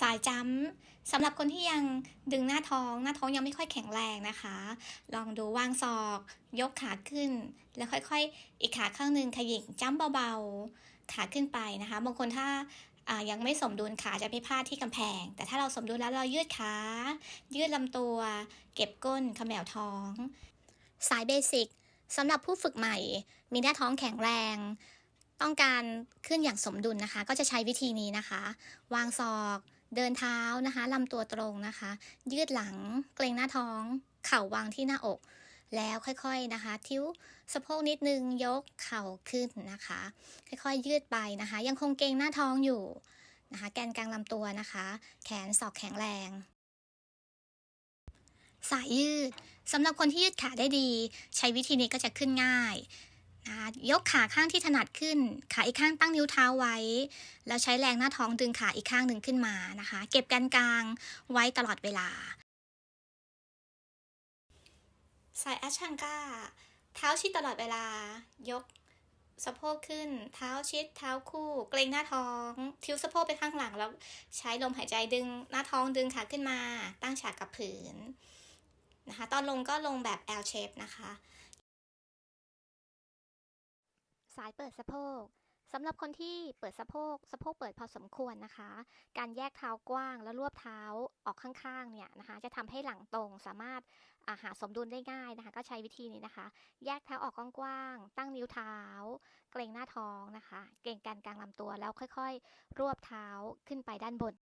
สายจัมป์สำหรับคนที่ยังดึงหน้าท้อง หน้าท้องยังไม่ค่อยแข็งแรงนะคะ ลองดูวางศอก ยกขาขึ้น แล้วค่อยๆ อีกขาข้างหนึ่งขยิงจัมป์เบาๆ ขาขึ้นไปนะคะบางคนถ้าอ่ายังไม่สมดุลขาจะไปพาดที่กำแพง แต่ถ้าเราสมดุลแล้วเรายืดขา ยืดลำตัว เก็บก้นเขมวท้อง สายเบสิกสำหรับผู้ฝึกใหม่ มีหน้าท้องแข็งแรง ต้องการขึ้นอย่างสมดุลนะคะ ก็จะใช้วิธีนี้นะคะ วางศอก เดินเท้านะคะลำตัวตรงนะคะ ยืดหลังเกรงหน้าท้อง เข่าวางที่หน้าอก แล้วค่อยๆนะคะ ทิ้วสะโพกนิดนึงยกเข่าขึ้นนะคะ ค่อยๆยืดไปนะคะ ยังคงเกรงหน้าท้องอยู่นะคะ แกนกลางลำตัวนะคะ แขนศอกแข็งแรงสายยืดสำหรับคนที่ยืดขาได้ดี ใช้วิธีนี้ก็จะขึ้นง่าย ยกขาข้างที่ถนัดขึ้น ขาอีกข้างตั้งนิ้วเท้าไว้ แล้วใช้แรงหน้าท้องดึงขาอีกข้างหนึ่งขึ้นมานะคะ เก็บกันกลางไว้ตลอดเวลาสายอัชชังก้า เท้าชิดตลอดเวลา ยกสะโพกขึ้น เท้าชิด เท้าคู่ เกรงหน้าท้อง ทิ้วสะโพกไปข้างหลัง แล้วใช้ลมหายใจดึงหน้าท้องดึงขาขึ้นมา ตั้งฉากกับผืนนะคะ ตอนลงก็ลงแบบ L shape นะคะ สายเปิดสะโพกสำหรับคนที่เปิดสะโพกสะโพกเปิดพอสมควรนะคะ การแยกเท้ากว้างแล้วรวบเท้าออกข้างๆเนี่ยนะคะจะทำให้หลังตรงสามารถาหาสมดุลได้ง่ายนะคะ ก็ใช้วิธีนี้นะคะ แยกเท้าออกกว้างๆตั้งนิ้วเท้า เกรงหน้าท้องนะคะ เกรงการกลางลำตัวแล้วค่อยๆ รวบเท้าขึ้นไปด้านบน